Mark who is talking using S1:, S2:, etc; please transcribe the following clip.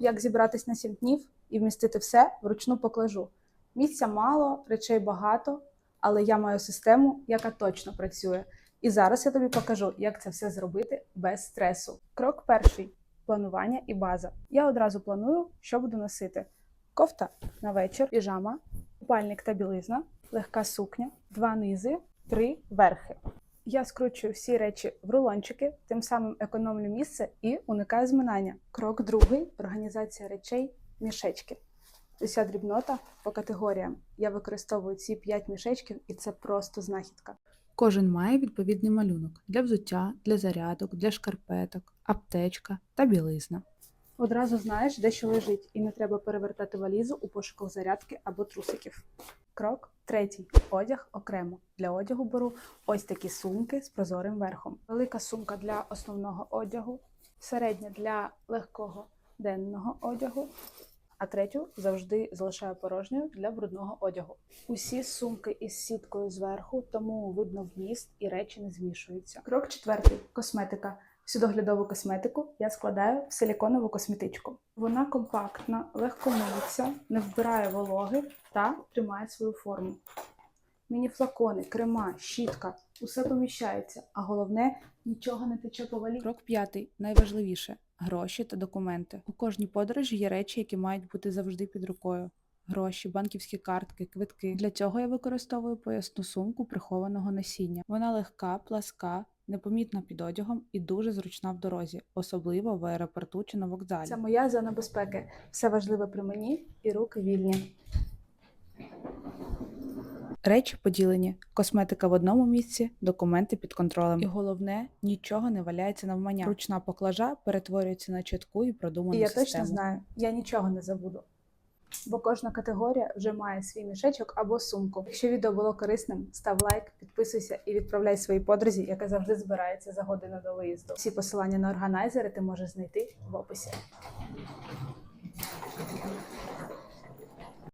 S1: як зібратись на 7 днів і вмістити все вручну поклажу. Місця мало, речей багато, але я маю систему, яка точно працює. І зараз я тобі покажу, як це все зробити без стресу. Крок перший планування і база. Я одразу планую, що буду носити: кофта на вечір, піжама, купальник та білизна, легка сукня, два низи, три верхи. Я скручую всі речі в рулончики, тим самим економлю місце і уникаю зминання. Крок другий організація речей мішечки. Уся дрібнота по категоріям. Я використовую ці 5 мішечків, і це просто знахідка.
S2: Кожен має відповідний малюнок для взуття, для зарядок, для шкарпеток, аптечка та білизна.
S1: Одразу знаєш, де що лежить, і не треба перевертати валізу у пошуках зарядки або трусиків. Крок третій. Одяг окремо. Для одягу беру ось такі сумки з прозорим верхом. Велика сумка для основного одягу, середня для легкого денного одягу, а третю завжди залишаю порожньою для брудного одягу. Усі сумки із сіткою зверху, тому видно вміст і речі не змішуються. Крок четвертий косметика. Всю доглядову косметику я складаю в силіконову косметичку. Вона компактна, легко миється, не вбирає вологи та тримає свою форму. Міні-флакони, крема, щітка усе поміщається, а головне нічого не тече по валі.
S2: Крок п'ятий найважливіше гроші та документи. У кожній подорожі є речі, які мають бути завжди під рукою. Гроші, банківські картки, квитки. Для цього я використовую поясну сумку прихованого носіння. Вона легка, пласка, непомітна під одягом і дуже зручна в дорозі, особливо в аеропорту чи на вокзалі.
S1: Це моя зона безпеки. Все важливе при мені і руки вільні.
S2: Речі поділені, косметика в одному місці, документи під контролем. І головне, нічого не валяється навмання. Ручна поклажа перетворюється на чітку і продуману
S1: І я
S2: систему.
S1: точно знаю, я нічого не забуду. Бо кожна категорія вже має свій мішечок або сумку. Якщо відео було корисним, став лайк, підписуйся і відправляй своїй подрузі, яка завжди збирається за годину до виїзду. Всі посилання на органайзери ти можеш знайти в описі.